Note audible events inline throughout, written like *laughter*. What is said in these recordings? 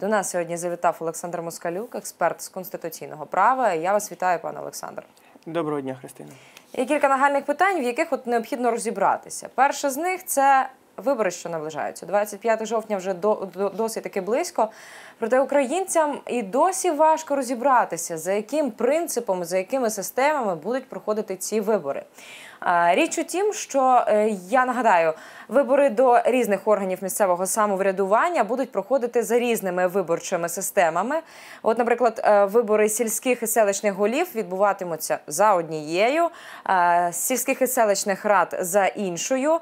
До нас сьогодні завітав Олександр Москалюк, експерт з конституційного права. Я вас вітаю, пане Олександр. Доброго дня, Христина. Є кілька нагальних питань, в яких от необхідно розібратися. Перше з них це вибори, що наближаються. 25 жовтня вже до, до досить таки близько. Проте українцям і досі важко розібратися, за яким принципом, за якими системами будуть проходити ці вибори. Річ у тім, що е, я нагадаю, вибори до різних органів місцевого самоврядування будуть проходити за різними виборчими системами. От, наприклад, е, вибори сільських і селищних голів відбуватимуться за однією, е, сільських і селищних рад за іншою.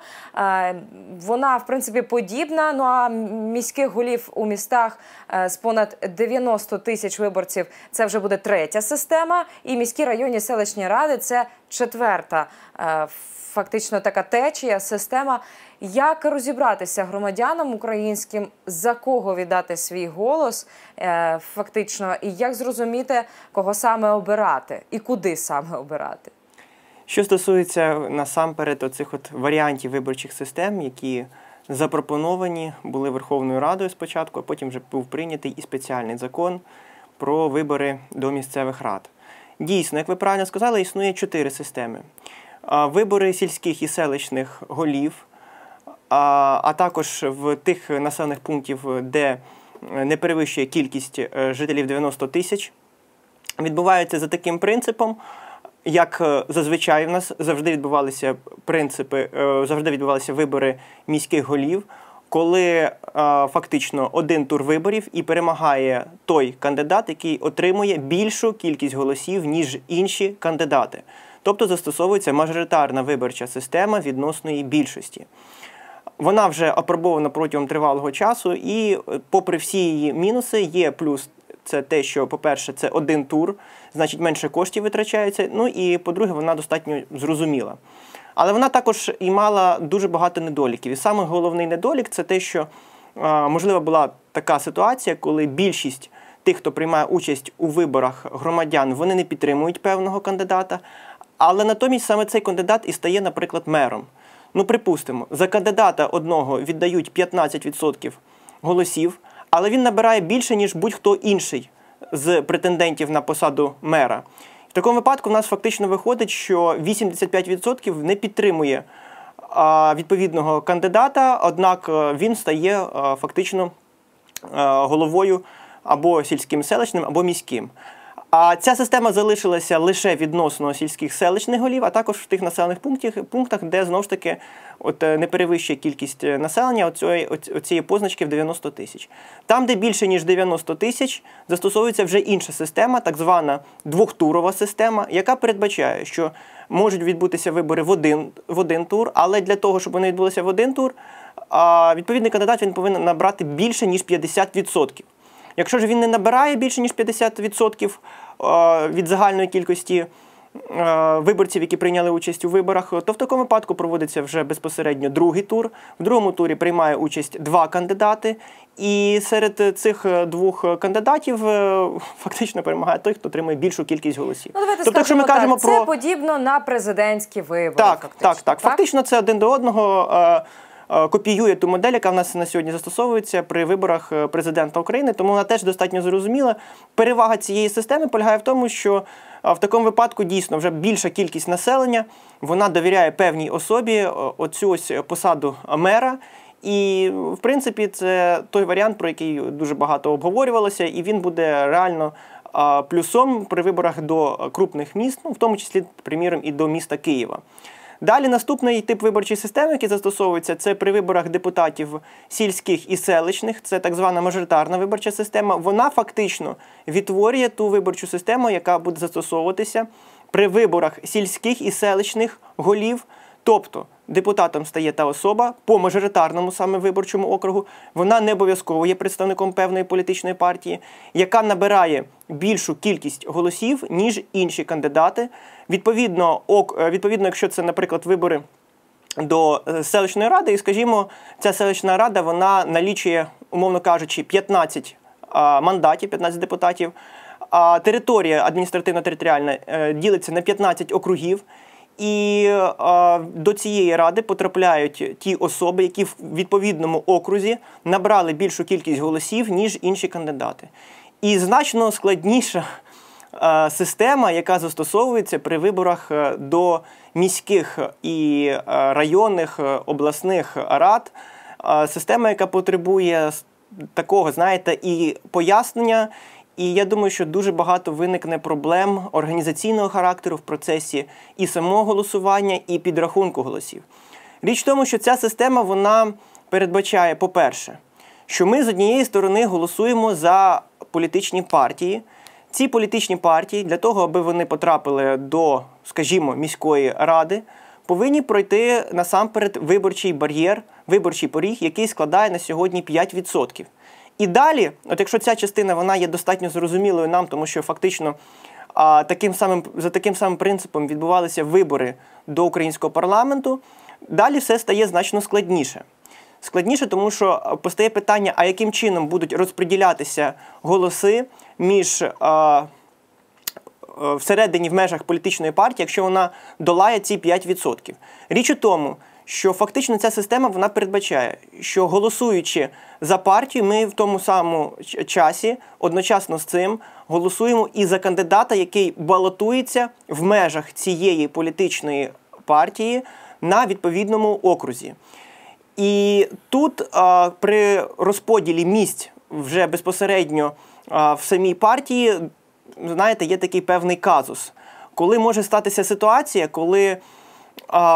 Вона в принципі подібна. Ну а міських голів у містах з понад 90 тисяч виборців це вже буде третя система. І міські районні селищні ради це четверта. Е, фактично така течія, система. Як розібратися громадянам українським, за кого віддати свій голос, е, фактично, і як зрозуміти, кого саме обирати і куди саме обирати? Що стосується насамперед оцих от варіантів виборчих систем, які запропоновані були Верховною Радою спочатку, а потім вже був прийнятий і спеціальний закон про вибори до місцевих рад. Дійсно, як ви правильно сказали, існує чотири системи вибори сільських і селищних голів, а також в тих населених пунктів, де не перевищує кількість е, жителів 90 тисяч, відбуваються за таким принципом. Як е, зазвичай в нас завжди відбувалися принципи, е, завжди відбувалися вибори міських голів, коли фактично один тур виборів і перемагає той кандидат, який отримує більшу кількість голосів ніж інші кандидати. Тобто застосовується мажоритарна виборча система відносної більшості. Вона вже апробована протягом тривалого часу, і, попри всі її мінуси, є плюс це те, що, по-перше, це один тур, значить менше коштів витрачається. Ну і по-друге, вона достатньо зрозуміла. Але вона також і мала дуже багато недоліків. І саме головний недолік це те, що можливо була така ситуація, коли більшість тих, хто приймає участь у виборах громадян, вони не підтримують певного кандидата. Але натомість саме цей кандидат і стає, наприклад, мером. Ну, припустимо, за кандидата одного віддають 15% голосів, але він набирає більше, ніж будь-хто інший з претендентів на посаду мера. В такому випадку в нас фактично виходить, що 85% не підтримує відповідного кандидата, однак е, він стає е, фактично е, головою або сільським селищним, або міським. А ця система залишилася лише відносно сільських селищних голів, а також в тих населених пунктах, пунктах, де знову ж таки от е, не перевищує кількість е, населення оцієї, оцієї позначки в 90 тисяч. Там, де більше ніж 90 тисяч, застосовується вже інша система, так звана двохтурова система, яка передбачає, що можуть відбутися вибори в один в один тур, але для того, щоб вони відбулися в один тур, відповідний кандидат він повинен набрати більше ніж 50%. Якщо ж він не набирає більше ніж 50% е, від загальної кількості е, виборців, які прийняли участь у виборах, то в такому випадку проводиться вже безпосередньо другий тур. В другому турі приймає участь два кандидати, і серед цих е, двох кандидатів фактично перемагає той, хто отримує більшу кількість голосів. Ну, давайте тобто, якщо ми кажемо так, про це подібно на президентські вибори. Так, фактично, так, так, так. Фактично, це один до одного. Е, копіює ту модель, яка в нас на сьогодні застосовується при виборах е, президента України, тому вона теж достатньо зрозуміла. Перевага цієї системи полягає в тому, що е, в такому випадку дійсно вже більша кількість населення вона довіряє певній особі оцю ось посаду мера. І, в принципі, це той варіант, про який дуже багато обговорювалося, і він буде реально плюсом при виборах до крупних міст, ну в тому числі, приміром, і до міста Києва. Далі наступний тип виборчої системи, який застосовується, це при виборах депутатів сільських і селищних, це так звана мажоритарна виборча система. Вона фактично відтворює ту виборчу систему, яка буде застосовуватися при виборах сільських і селищних голів. Тобто депутатом стає та особа по мажоритарному саме виборчому округу. Вона не обов'язково є представником певної політичної партії, яка набирає більшу кількість голосів, ніж інші кандидати. Відповідно, е, відповідно, якщо це, наприклад, вибори до е, селищної ради, і скажімо, ця селищна рада вона налічує, умовно кажучи, 15 мандатів, 15 депутатів. А територія адміністративно-територіальна е, ділиться на 15 округів. І е, до цієї ради потрапляють ті особи, які в відповідному окрузі набрали більшу кількість голосів, ніж інші кандидати. І значно складніша е, система, яка застосовується при виборах е, до міських і е, районних е, обласних рад. Е, Система, яка потребує такого, знаєте, і пояснення. І я думаю, що дуже багато виникне проблем організаційного характеру в процесі і самого голосування, і підрахунку голосів. Річ в тому, що ця система вона передбачає, по-перше, що ми з однієї сторони голосуємо за політичні партії. Ці політичні партії для того, аби вони потрапили до, скажімо, міської ради, повинні пройти насамперед виборчий бар'єр, виборчий поріг, який складає на сьогодні 5%. І далі, от якщо ця частина вона є достатньо зрозумілою нам, тому що фактично а, таким самим, за таким самим принципом відбувалися вибори до українського парламенту, далі все стає значно складніше. Складніше, тому що постає питання, а яким чином будуть розподілятися голоси між а, всередині в межах політичної партії, якщо вона долає ці 5%. Річ у тому, що фактично ця система вона передбачає, що голосуючи за партію, ми в тому самому часі одночасно з цим голосуємо і за кандидата, який балотується в межах цієї політичної партії на відповідному окрузі. І тут а, при розподілі місць вже безпосередньо а, в самій партії, знаєте, є такий певний казус, коли може статися ситуація, коли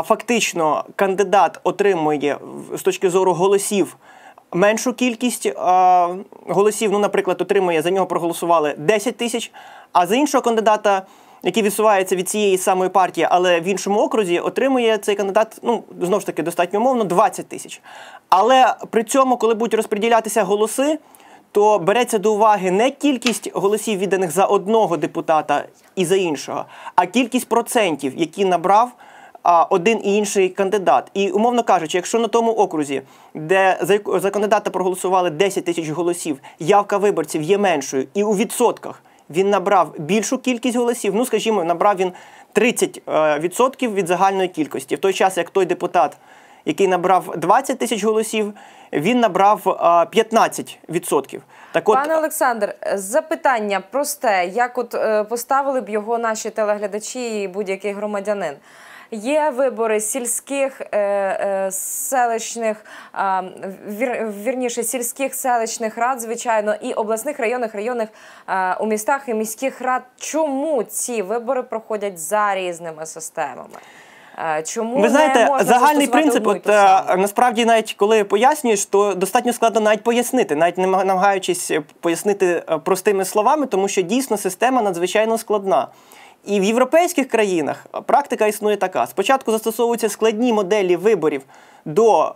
фактично кандидат отримує з точки зору голосів меншу кількість голосів. Ну, наприклад, отримує за нього проголосували 10 тисяч, а за іншого кандидата, який відсувається від цієї самої партії, але в іншому окрузі, отримує цей кандидат, ну знову ж таки, достатньо умовно, 20 тисяч. Але при цьому, коли будуть розподілятися голоси, то береться до уваги не кількість голосів відданих за одного депутата і за іншого, а кількість процентів, які набрав один і інший кандидат. І умовно кажучи, якщо на тому окрузі, де за, кандидата проголосували 10 тисяч голосів, явка виборців є меншою, і у відсотках він набрав більшу кількість голосів, ну скажімо, набрав він 30% е, від загальної кількості, в той час як той депутат, який набрав 20 тисяч голосів, він набрав е, 15%. Так от, Пане Олександр, запитання просте, як от е, поставили б його наші телеглядачі і будь-який громадянин. Є вибори сільських е, е, селищних, вірніше сільських селищних рад, звичайно, і обласних районних районних у містах і міських рад. Чому ці вибори проходять за різними системами? Е, Чому Ви не знаєте, можна загальний принцип, от, насправді, навіть коли пояснюєш, то достатньо складно навіть пояснити, навіть не намагаючись пояснити простими словами, тому що дійсно система надзвичайно складна. І в європейських країнах практика існує така: спочатку застосовуються складні моделі виборів до е,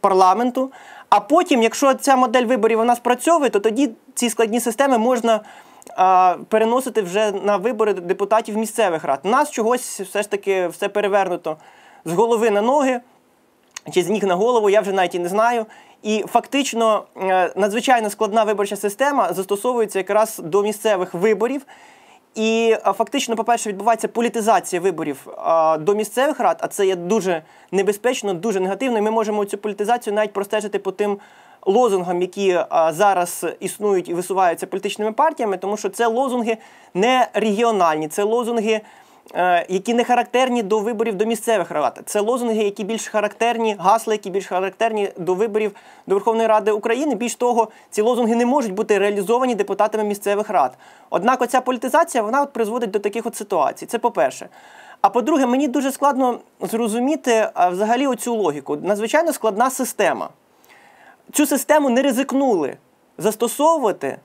парламенту, а потім, якщо ця модель виборів вона спрацьовує, то тоді ці складні системи можна а, переносити вже на вибори депутатів місцевих рад. У нас чогось все ж таки все перевернуто з голови на ноги чи з ніг на голову, я вже навіть і не знаю. І фактично е, надзвичайно складна виборча система застосовується якраз до місцевих виборів. І фактично, по-перше, відбувається політизація виборів а, до місцевих рад, а це є дуже небезпечно, дуже негативно. І ми можемо цю політизацію навіть простежити по тим лозунгам, які а, зараз існують і висуваються політичними партіями, тому що це лозунги не регіональні, це лозунги. Е, Які не характерні до виборів до місцевих рад. Це лозунги, які більш характерні, гасла, які більш характерні до виборів до Верховної Ради України. Більш того, ці лозунги не можуть бути реалізовані депутатами місцевих рад. Однак, оця політизація вона от призводить до таких от ситуацій. Це по-перше. А по-друге, мені дуже складно зрозуміти взагалі оцю логіку. Надзвичайно складна система. Цю систему не ризикнули застосовувати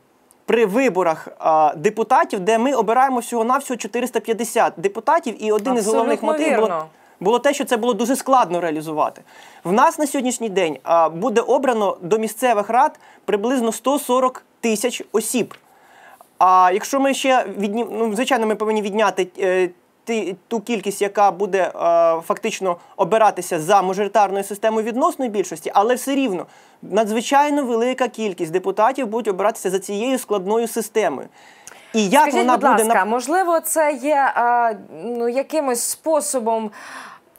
при виборах а, депутатів, де ми обираємо всього-навсього 450 депутатів, і один із головних мотивів було, було те, що це було дуже складно реалізувати. В нас на сьогоднішній день а, буде обрано до місцевих рад приблизно 140 тисяч осіб. А якщо ми ще відні... ну, звичайно, ми повинні відняти е, ту кількість, яка буде е, фактично обиратися за мажоритарною системою відносної більшості, але все рівно надзвичайно велика кількість депутатів будуть обиратися за цією складною системою. І як Скажіть, вона будь буде ласка, можливо, це є а, ну, якимось способом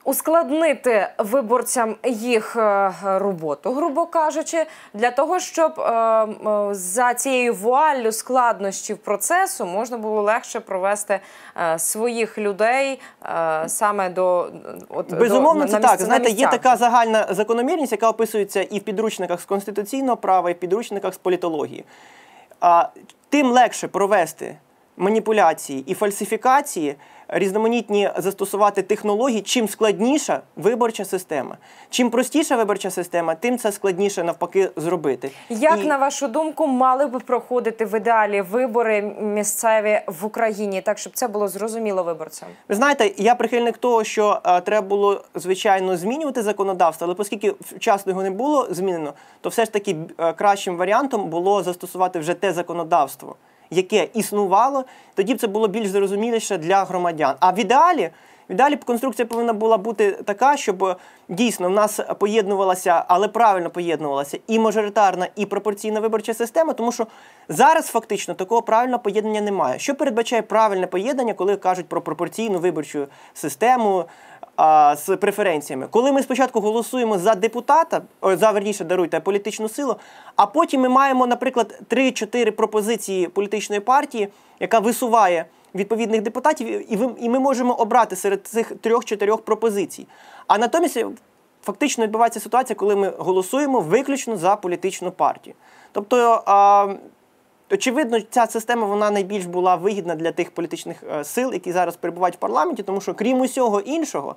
ускладнити виборцям їх е, роботу, грубо кажучи, для того, щоб е, за цією вуаллю складнощів процесу можна було легше провести е, своїх людей е, саме до от, Безумовно, до, це на так. місць- на Знаєте, є така загальна закономірність, яка описується і в підручниках з конституційного права, і в підручниках з політології. А, тим легше провести маніпуляції і фальсифікації, різноманітні застосувати технології, чим складніша виборча система. Чим простіша виборча система, тим це складніше навпаки зробити. Як І- на вашу думку мали би проходити в ідеалі вибори місцеві в Україні, так щоб це було зрозуміло виборцям? Ви знаєте, я прихильник того, що е, треба було звичайно змінювати законодавство, але оскільки вчасно його не було змінено, то все ж таки е, кращим варіантом було застосувати вже те законодавство, яке існувало. Тоді б це було більш зрозуміліше для громадян. А в ідеалі. В ідеалі конструкція повинна була бути така, щоб е, дійсно в нас поєднувалася, але правильно поєднувалася і мажоритарна, і пропорційна виборча система, тому що зараз фактично такого правильного поєднання немає. Що передбачає правильне поєднання, коли кажуть про пропорційну виборчу систему а, з преференціями? Коли ми спочатку голосуємо за депутата, о, за верніше даруйте політичну силу, а потім ми маємо, наприклад, 3-4 пропозиції політичної партії, яка висуває відповідних депутатів, і ви і ми можемо обрати серед цих трьох-чотирьох пропозицій. А натомість фактично відбувається ситуація, коли ми голосуємо виключно за політичну партію. Тобто, а, очевидно, ця система вона найбільш була вигідна для тих політичних е, сил, які зараз перебувають в парламенті, тому що крім усього іншого,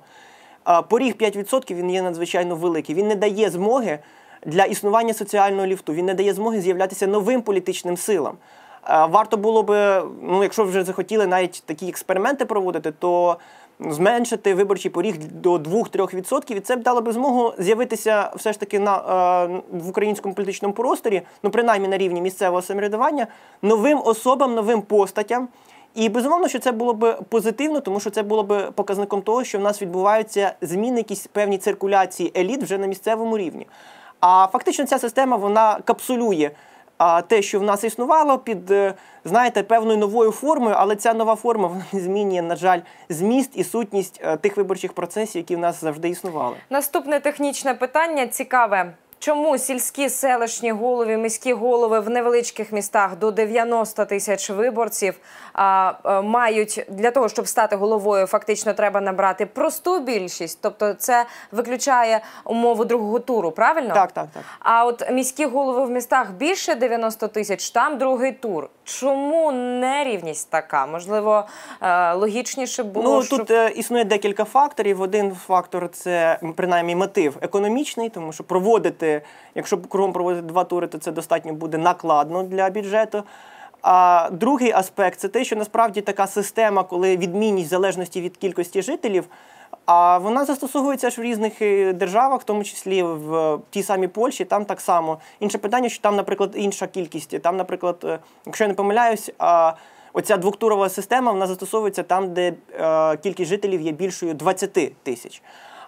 поріг 5% він є надзвичайно великий. Він не дає змоги для існування соціального ліфту. Він не дає змоги з'являтися новим політичним силам. Е, Варто було би, ну якщо вже захотіли навіть такі експерименти проводити, то зменшити виборчий поріг до 2-3%, і це б дало би змогу з'явитися все ж таки на, е, в українському політичному просторі, ну принаймні на рівні місцевого самоврядування, новим особам, новим постатям. І безумовно, що це було б позитивно, тому що це було б показником того, що в нас відбуваються зміни, якісь певні циркуляції еліт вже на місцевому рівні. А фактично ця система вона капсулює а, те, що в нас існувало, під е, знаєте, певною новою формою, але ця нова форма *laughs* вона змінює, на жаль, зміст і сутність е, тих виборчих процесів, які в нас завжди існували. Наступне технічне питання цікаве. Чому сільські селищні голови, міські голови в невеличких містах до 90 тисяч виборців а, а, мають для того, щоб стати головою, фактично треба набрати просту більшість, тобто це виключає умову другого туру, правильно? Так, так, так. А от міські голови в містах більше 90 тисяч, там другий тур. Чому нерівність така? Можливо, е, логічніше було Ну тут е, існує декілька факторів. Один фактор це принаймні мотив економічний, тому що проводити, якщо кругом проводити два тури, то це достатньо буде накладно для бюджету. А другий аспект це те, що насправді така система, коли відмінність в залежності від кількості жителів, а вона застосовується ж в різних е, державах, в тому числі в тій самій Польщі, там так само. Інше питання, що там, наприклад, інша кількість. Там, наприклад, е, якщо я не помиляюсь, оця двохтурова система вона застосовується там, де е, кількість жителів є більшою 20 тисяч.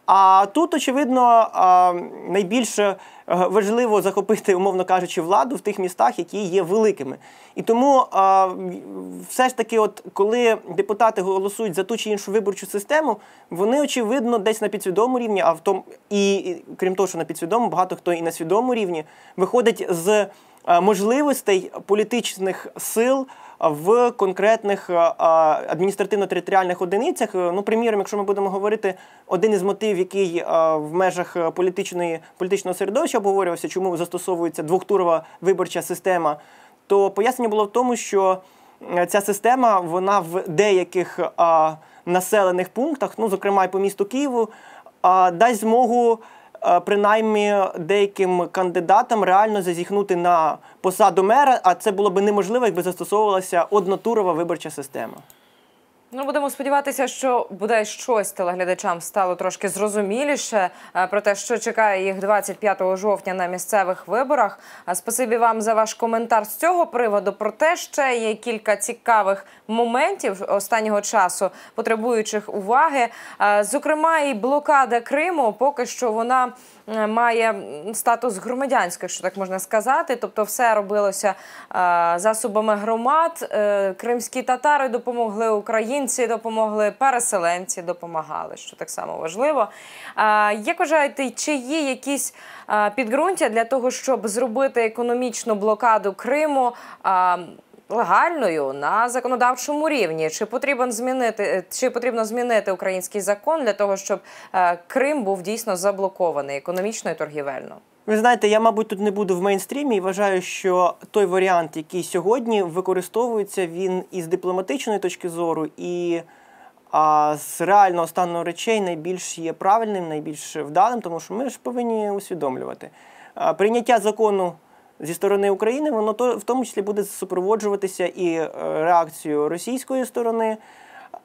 А тут, очевидно, а, найбільш е, важливо захопити, умовно кажучи, владу в тих містах, які є великими. І тому все ж таки, от коли депутати голосують за ту чи іншу виборчу систему, вони очевидно десь на підсвідомому рівні, а в тому і, і крім того, що на підсвідомому, багато хто і на свідомому рівні виходить з е, можливостей політичних сил в конкретних адміністративно-територіальних одиницях. Е, Ну, приміром, якщо ми будемо говорити, один із мотивів, який е, в межах е, політичної політичного середовища обговорювався, чому застосовується двохтурова виборча система, то пояснення було в тому, що ця система вона в деяких населених пунктах, ну зокрема і по місту Києву, дасть змогу. Е, Принаймні деяким кандидатам реально зазіхнути на посаду мера, а це було б неможливо, якби застосовувалася однотурова виборча система. Ну, будемо сподіватися, що буде щось телеглядачам стало трошки зрозуміліше е, про те, що чекає їх 25 жовтня на місцевих виборах. Спасибі вам за ваш коментар з цього приводу. Проте ще є кілька цікавих моментів останнього часу, потребуючих уваги. Е, Зокрема, і блокада Криму поки що вона е, має статус громадянських, що так можна сказати. Тобто, все робилося засобами громад. Кримські татари допомогли, українці допомогли, переселенці допомагали, що так само важливо. Як вважаєте, чи є якісь підґрунтя для того, щоб зробити економічну блокаду Криму? Легальною на законодавчому рівні чи потрібно змінити чи потрібно змінити український закон для того, щоб е, Крим був дійсно заблокований економічно і торгівельно? Ви знаєте, я, мабуть, тут не буду в мейнстрімі і вважаю, що той варіант, який сьогодні використовується, він і з дипломатичної точки зору, і а, з реального стану речей найбільш є правильним, найбільш вдалим, тому що ми ж повинні усвідомлювати. А, прийняття закону зі сторони України, воно то в тому числі буде супроводжуватися і е, реакцією російської сторони.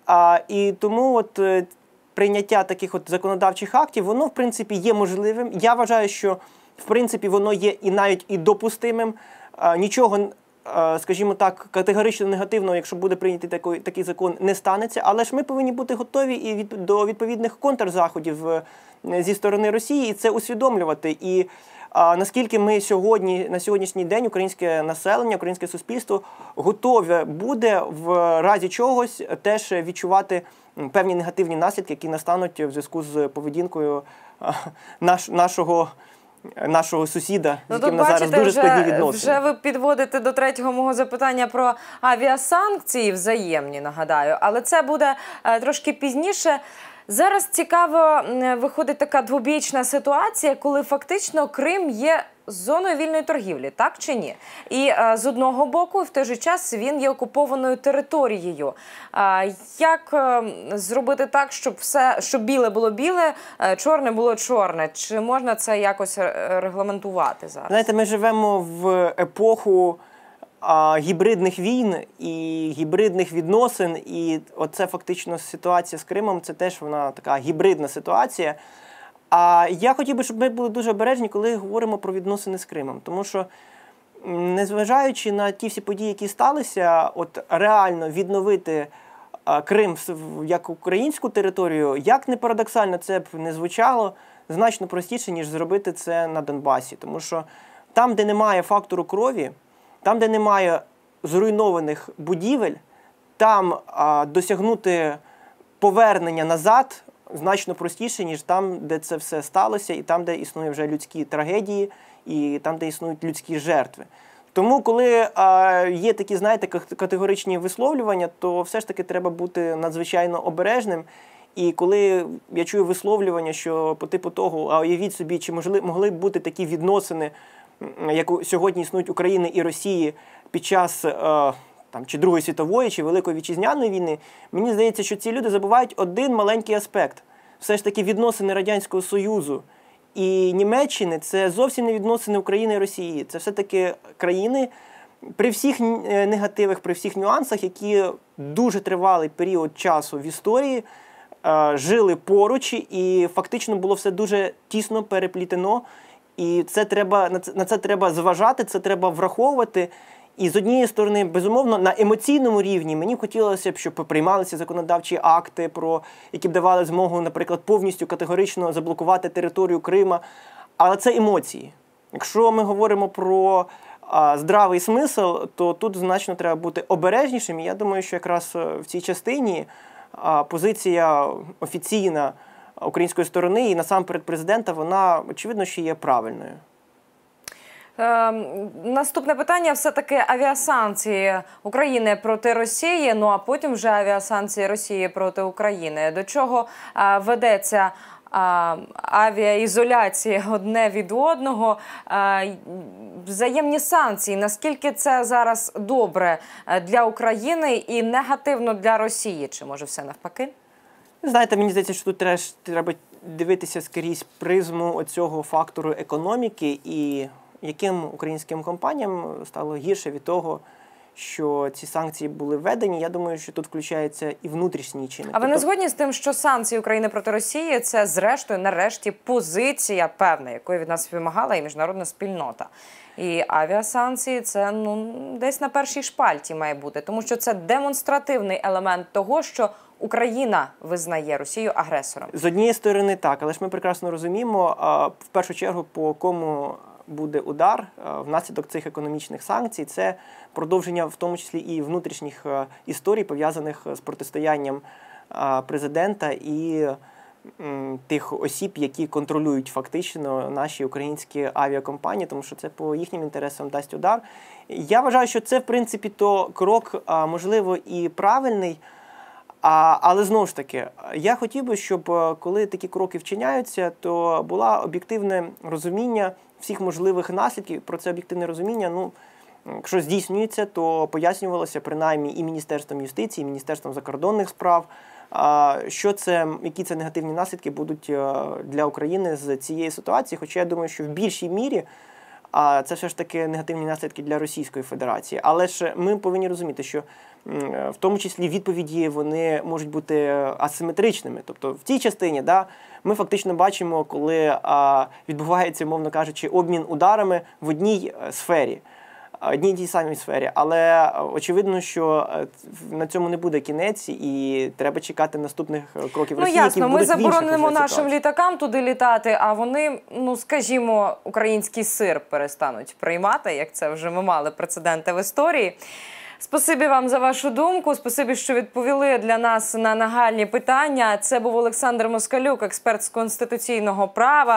А, і тому от е, прийняття таких от законодавчих актів, воно в принципі є можливим. Я вважаю, що в принципі воно є і навіть і допустимим. Нічого, скажімо так, категорично негативного, якщо буде прийнятий такий, такий закон, не станеться. Але ж ми повинні бути готові і від, до відповідних контрзаходів е, зі сторони Росії і це усвідомлювати. І а наскільки ми сьогодні на сьогоднішній день українське населення, українське суспільство готове буде в разі чогось теж відчувати певні негативні наслідки, які настануть в зв'язку з поведінкою наш, нашого. Нашого сусіда, з яким на зараз дуже складні відносини. Ну, вже ви підводите до третього мого запитання про авіасанкції взаємні, нагадаю, але це буде е, трошки пізніше. Зараз цікаво виходить така двобічна ситуація, коли фактично Крим є зоною вільної торгівлі, так чи ні? І е, з одного боку, в той же час він є окупованою територією. Е, як е, зробити так, щоб все, щоб біле було біле, чорне було чорне? Чи можна це якось регламентувати зараз? Знаєте, ми живемо в епоху а, гібридних війн і гібридних відносин, і оце фактично ситуація з Кримом, це теж вона така гібридна ситуація. А я хотів би, щоб ми були дуже обережні, коли говоримо про відносини з Кримом. Тому що, незважаючи на ті всі події, які сталися, от реально відновити Крим як українську територію, як не парадоксально це б не звучало, значно простіше, ніж зробити це на Донбасі. Тому що там, де немає фактору крові, там, де немає зруйнованих будівель, там а, досягнути повернення назад значно простіше, ніж там, де це все сталося, і там, де існують вже людські трагедії, і там, де існують людські жертви. Тому, коли а, є такі, знаєте, категоричні висловлювання, то все ж таки треба бути надзвичайно обережним. І коли я чую висловлювання, що по типу того, а уявіть собі, чи могли, могли б бути такі відносини, м, як сьогодні існують України і Росії під час е, там, чи Другої світової, чи Великої вітчизняної війни, мені здається, що ці люди забувають один маленький аспект. Все ж таки відносини Радянського Союзу і Німеччини це зовсім не відносини України і Росії. Це все-таки країни при всіх е, негативах, при всіх нюансах, які дуже тривалий період часу в історії е, жили поруч, і фактично було все дуже тісно переплітено. І це треба на це, треба зважати, це треба враховувати. І з однієї сторони, безумовно, на емоційному рівні мені хотілося б, щоб приймалися законодавчі акти, про які б давали змогу, наприклад, повністю категорично заблокувати територію Крима. Але це емоції. Якщо ми говоримо про а, здравий смисл, то тут значно треба бути обережнішим. І я думаю, що якраз е, в цій частині а, позиція офіційна української сторони і насамперед президента, вона очевидно ще є правильною. Ем, наступне питання все таки авіасанкції України проти Росії. Ну а потім вже авіасанкції Росії проти України. До чого е, ведеться? а, Авіаізоляції одне від одного, а, взаємні санкції. Наскільки це зараз добре е, для України і негативно для Росії? Чи може все навпаки? Знаєте, мені здається, що тут треба дивитися скрізь призму оцього фактору економіки і яким українським компаніям стало гірше від того, що ці санкції були введені. Я думаю, що тут включається і внутрішній чинник. А ви не Тобто- згодні з тим, що санкції України проти Росії це зрештою нарешті позиція певна, якої від нас вимагала і міжнародна спільнота. І авіасанкції це ну десь на першій шпальті має бути, тому що це демонстративний елемент того, що Україна визнає Росію агресором. З однієї сторони, так, але ж ми прекрасно розуміємо, в першу чергу, по кому буде удар внаслідок цих економічних санкцій, це продовження, в тому числі і внутрішніх історій, пов'язаних з протистоянням президента і тих осіб, які контролюють фактично наші українські авіакомпанії, тому що це по їхнім інтересам дасть удар. Я вважаю, що це в принципі то крок, можливо, і правильний. А, але знову ж таки, я хотів би, щоб е, коли такі кроки вчиняються, то була об'єктивне розуміння всіх можливих наслідків. Про це об'єктивне розуміння. Ну, якщо здійснюється, то пояснювалося принаймні і Міністерством юстиції, і Міністерством закордонних справ. Що це, які це негативні наслідки будуть е, для України з цієї ситуації? Хоча я думаю, що в більшій мірі а це все ж таки негативні наслідки для Російської Федерації. Але ж ми повинні розуміти, що в тому числі відповіді вони можуть бути асиметричними. Тобто в цій частині да, ми фактично бачимо, коли а, відбувається, мовно кажучи, обмін ударами в одній е, сфері. Одній тій самій сфері, але е, очевидно, що е, на цьому не буде кінець, і треба чекати наступних е, кроків Ну Росії. ясно, які ми заборонимо нашим літакам туди літати, а вони, ну скажімо, український сир перестануть приймати, як це вже ми мали прецеденти в історії. Спасибі вам за вашу думку. Спасибі, що відповіли для нас на нагальні питання. Це був Олександр Москалюк, експерт з конституційного права.